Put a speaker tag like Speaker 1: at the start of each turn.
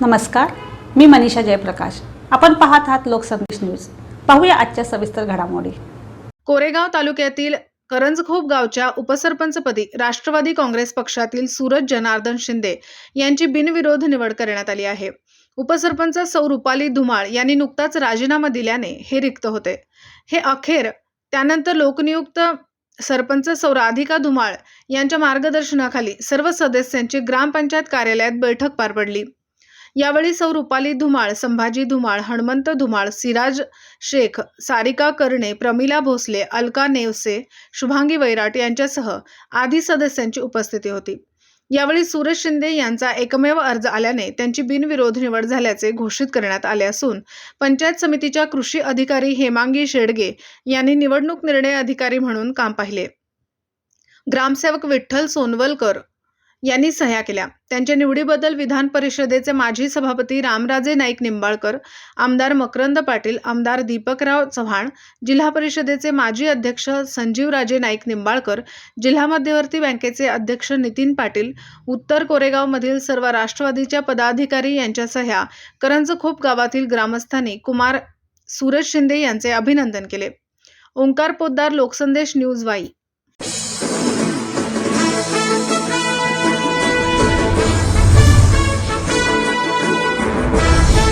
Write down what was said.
Speaker 1: नमस्कार मी मनीषा जयप्रकाश. आपण पाहत आहात लोकसंदेश न्यूज. पाहूया आजच्या सविस्तर घडामोडी.
Speaker 2: कोरेगाव तालुक्यातील करंजखोप गावच्या उपसरपंचपदी राष्ट्रवादी काँग्रेस पक्षातील सूरज जनार्दन शिंदे यांची बिनविरोध निवड करण्यात आली आहे. उपसरपंच सौ रुपाली धुमाळ यांनी नुकताच राजीनामा दिल्याने हे रिक्त होते. हे अखेर त्यानंतर लोकनियुक्त सरपंच सौ राधिका धुमाळ यांच्या मार्गदर्शनाखाली सर्व सदस्यांची ग्रामपंचायत कार्यालयात बैठक पार पडली. यावेळी सौ रुपाली धुमाळ संभाजी धुमाळ हणमंत धुमाळ सिराज शेख सारिका कर्णे प्रमिला भोसले अलका नेवसे शुभांगी वैराट यांच्यासह आदी सदस्यांची उपस्थिती होती. यावेळी सूरज शिंदे यांचा एकमेव अर्ज आल्याने त्यांची बिनविरोध निवड झाल्याचे घोषित करण्यात आले असून पंचायत समितीच्या कृषी अधिकारी हेमांगी शेडगे यांनी निवडणूक निर्णय अधिकारी म्हणून काम पाहिले. ग्रामसेवक विठ्ठल सोनवलकर यांनी सह्या केल्या. त्यांच्या निवडीबद्दल विधान परिषदेचे माजी सभापती रामराजे नाईक निंबाळकर आमदार मकरंद पाटील आमदार दीपकराव चव्हाण जिल्हा परिषदेचे माजी अध्यक्ष संजीवराजे नाईक निंबाळकर जिल्हा मध्यवर्ती बँकेचे अध्यक्ष नितीन पाटील उत्तर कोरेगावमधील सर्व राष्ट्रवादीच्या पदाधिकारी यांच्या सह्या करंजखोप गावातील ग्रामस्थांनी कुमार सूरज शिंदे यांचे अभिनंदन केले. ओंकार पोद्दार लोकसंदेश न्यूज वाई.